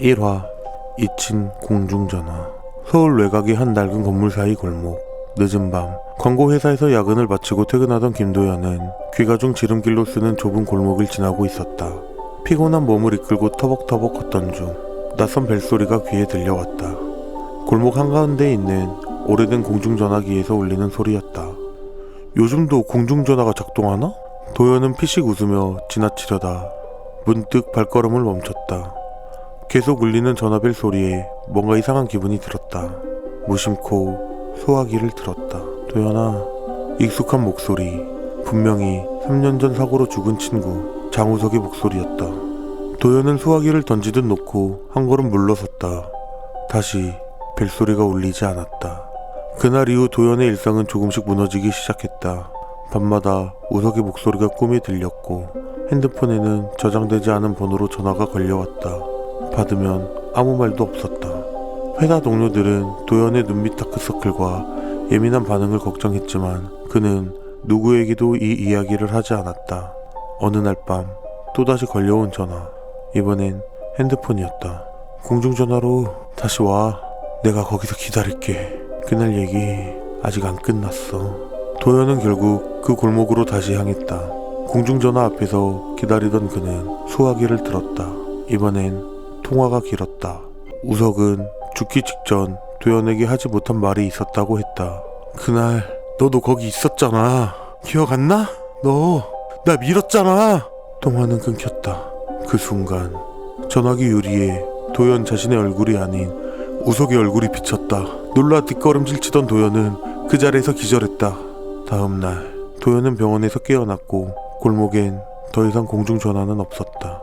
1화 이친 공중전화 서울 외곽의 한 낡은 건물 사이 골목 늦은 밤 광고 회사에서 야근을 마치고 퇴근하던 김도연은 귀가 중 지름길로 쓰는 좁은 골목을 지나고 있었다. 피곤한 몸을 이끌고 터벅터벅 걷던 중 낯선 벨소리가 귀에 들려왔다. 골목 한가운데 있는 오래된 공중전화기에서 울리는 소리였다. 요즘도 공중전화가 작동하나? 도연은 피식 웃으며 지나치려다 문득 발걸음을 멈췄다. 계속 울리는 전화벨 소리에 뭔가 이상한 기분이 들었다. 무심코 소화기를 들었다. 도연아, 익숙한 목소리. 분명히 3년 전 사고로 죽은 친구 장우석의 목소리였다. 도연은 소화기를 던지듯 놓고 한 걸음 물러섰다. 다시 벨소리가 울리지 않았다. 그날 이후 도연의 일상은 조금씩 무너지기 시작했다. 밤마다 우석의 목소리가 꿈에 들렸고 핸드폰에는 저장되지 않은 번호로 전화가 걸려왔다. 받으면 아무 말도 없었다. 회사 동료들은 도연의 눈밑 다크서클과 예민한 반응을 걱정했지만 그는 누구에게도 이 이야기를 하지 않았다. 어느 날 밤 또다시 걸려온 전화. 이번엔 핸드폰이었다. 공중전화로 다시 와. 내가 거기서 기다릴게. 그날 얘기 아직 안 끝났어. 도연은 결국 그 골목으로 다시 향했다. 공중전화 앞에서 기다리던 그는 수화기를 들었다. 이번엔 통화가 길었다. 우석은 죽기 직전 도연에게 하지 못한 말이 있었다고 했다. 그날 너도 거기 있었잖아. 기억 안 나? 너 나 밀었잖아. 통화는 끊겼다. 그 순간 전화기 유리에 도연 자신의 얼굴이 아닌 우석의 얼굴이 비쳤다. 놀라 뒷걸음질 치던 도연은 그 자리에서 기절했다. 다음 날 도연은 병원에서 깨어났고 골목엔 더 이상 공중 전화는 없었다.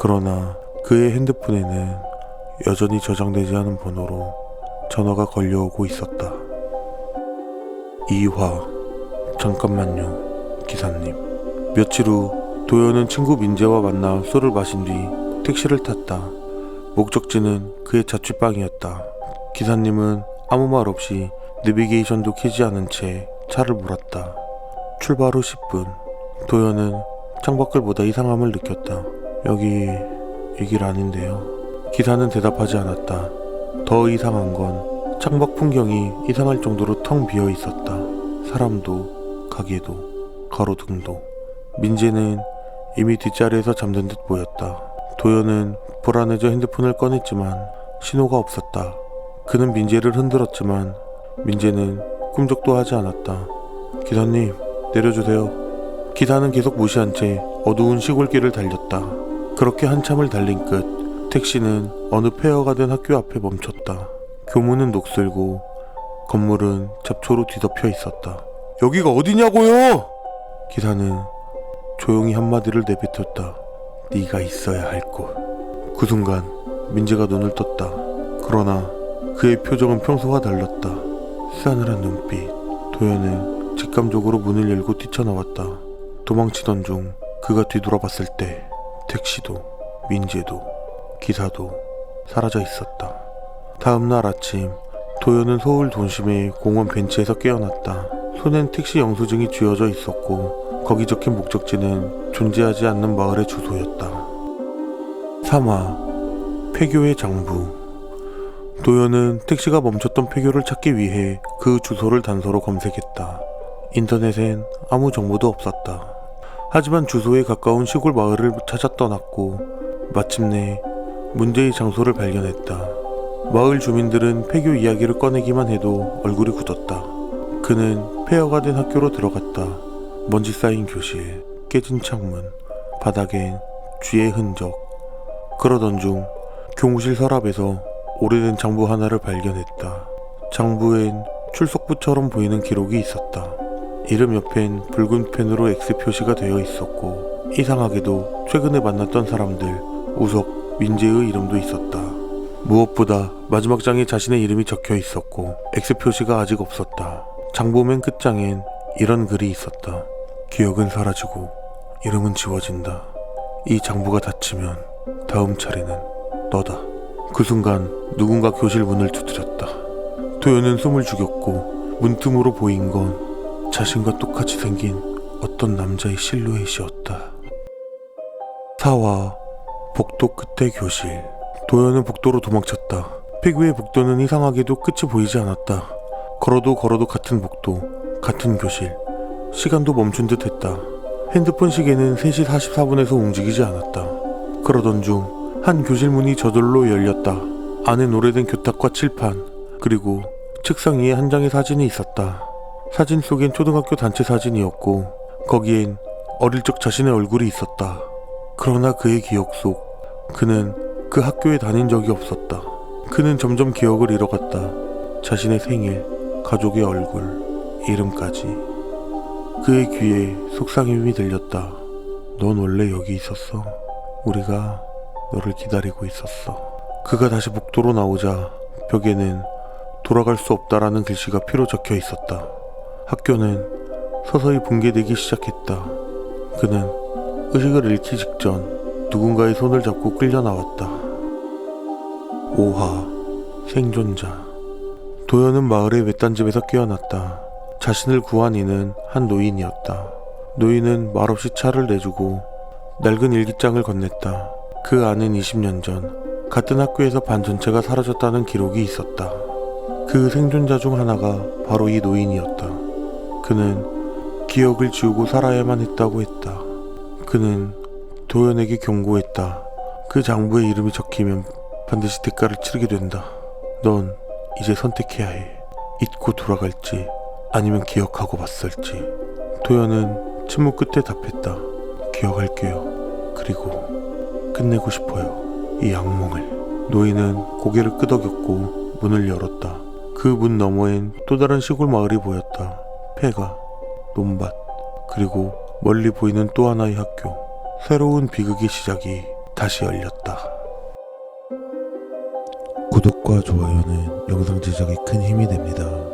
그러나 그의 핸드폰에는 여전히 저장되지 않은 번호로 전화가 걸려오고 있었다. 2화 잠깐만요 기사님 며칠 후 도연은 친구 민재와 만나 술을 마신 뒤 택시를 탔다. 목적지는 그의 자취방이었다. 기사님은 아무 말 없이 내비게이션도 켜지 않은 채 차를 몰았다. 출발 후 10분. 도연은 창밖을 보다 이상함을 느꼈다. 여기 이길 아닌데요. 기사는 대답하지 않았다. 더 이상한 건 창밖 풍경이 이상할 정도로 텅 비어 있었다. 사람도 가게도 가로등도 민재는 이미 뒷자리에서 잠든 듯 보였다. 도연은 불안해져 핸드폰을 꺼냈지만 신호가 없었다. 그는 민재를 흔들었지만 민재는 꿈쩍도 하지 않았다. 기사님, 내려주세요. 기사는 계속 무시한 채 어두운 시골길을 달렸다. 그렇게 한참을 달린 끝 택시는 어느 폐허가 된 학교 앞에 멈췄다. 교문은 녹슬고 건물은 잡초로 뒤덮여 있었다. 여기가 어디냐고요? 기사는 조용히 한마디를 내뱉었다. 네가 있어야 할 곳. 그 순간 민재가 눈을 떴다. 그러나 그의 표정은 평소와 달랐다. 싸늘한 눈빛. 도연은 직감적으로 문을 열고 뛰쳐나왔다. 도망치던 중 그가 뒤돌아봤을 때 택시도 민재도 기사도 사라져 있었다. 다음 날 아침 도연은 서울 돈심의 공원 벤치에서 깨어났다. 손엔 택시 영수증이 쥐어져 있었고 거기 적힌 목적지는 존재하지 않는 마을의 주소였다. 3화 폐교의 장부 도연은 택시가 멈췄던 폐교를 찾기 위해 그 주소를 단서로 검색했다. 인터넷엔 아무 정보도 없었다. 하지만 주소에 가까운 시골 마을을 찾아 떠났고 마침내 문제의 장소를 발견했다. 마을 주민들은 폐교 이야기를 꺼내기만 해도 얼굴이 굳었다. 그는 폐허가 된 학교로 들어갔다. 먼지 쌓인 교실, 깨진 창문, 바닥엔 쥐의 흔적. 그러던 중 교무실 서랍에서 오래된 장부 하나를 발견했다. 장부엔 출석부처럼 보이는 기록이 있었다. 이름 옆엔 붉은 펜으로 X 표시가 되어 있었고 이상하게도 최근에 만났던 사람들 우석, 민재의 이름도 있었다. 무엇보다 마지막 장에 자신의 이름이 적혀 있었고 X 표시가 아직 없었다. 장부 맨 끝장엔 이런 글이 있었다. 기억은 사라지고 이름은 지워진다. 이 장부가 닫히면 다음 차례는 너다. 그 순간 누군가 교실 문을 두드렸다. 도연은 숨을 죽였고 문틈으로 보인 건 자신과 똑같이 생긴 어떤 남자의 실루엣이었다. 사와 복도 끝의 교실 도연은 복도로 도망쳤다. 폐교의 복도는 이상하게도 끝이 보이지 않았다. 걸어도 걸어도 같은 복도, 같은 교실. 시간도 멈춘 듯 했다. 핸드폰 시계는 3시 44분에서 움직이지 않았다. 그러던 중 한 교실 문이 저절로 열렸다. 안엔 오래된 교탁과 칠판, 그리고 책상 위에 한 장의 사진이 있었다. 사진 속엔 초등학교 단체 사진이었고 거기엔 어릴 적 자신의 얼굴이 있었다. 그러나 그의 기억 속 그는 그 학교에 다닌 적이 없었다. 그는 점점 기억을 잃어갔다. 자신의 생일, 가족의 얼굴, 이름까지. 그의 귀에 속상임이 들렸다. 넌 원래 여기 있었어. 우리가 너를 기다리고 있었어. 그가 다시 복도로 나오자 벽에는 돌아갈 수 없다라는 글씨가 피로 적혀 있었다. 학교는 서서히 붕괴되기 시작했다. 그는 의식을 잃기 직전 누군가의 손을 잡고 끌려 나왔다. 오하, 생존자. 도연은 마을의 외딴 집에서 깨어났다. 자신을 구한 이는 한 노인이었다. 노인은 말없이 차를 내주고 낡은 일기장을 건넸다. 그 안엔 20년 전 같은 학교에서 반 전체가 사라졌다는 기록이 있었다. 그 생존자 중 하나가 바로 이 노인이었다. 그는 기억을 지우고 살아야만 했다고 했다. 그는 도연에게 경고했다. 그 장부의 이름이 적히면 반드시 대가를 치르게 된다. 넌 이제 선택해야 해. 잊고 돌아갈지 아니면 기억하고 맞설지. 도연은 침묵 끝에 답했다. 기억할게요. 그리고 끝내고 싶어요. 이 악몽을. 노인은 고개를 끄덕였고 문을 열었다. 그 문 너머엔 또 다른 시골 마을이 보였다. 폐가, 논밭, 그리고 멀리 보이는 또 하나의 학교. 새로운 비극의 시작이 다시 열렸다. 구독과 좋아요는 영상 제작에 큰 힘이 됩니다.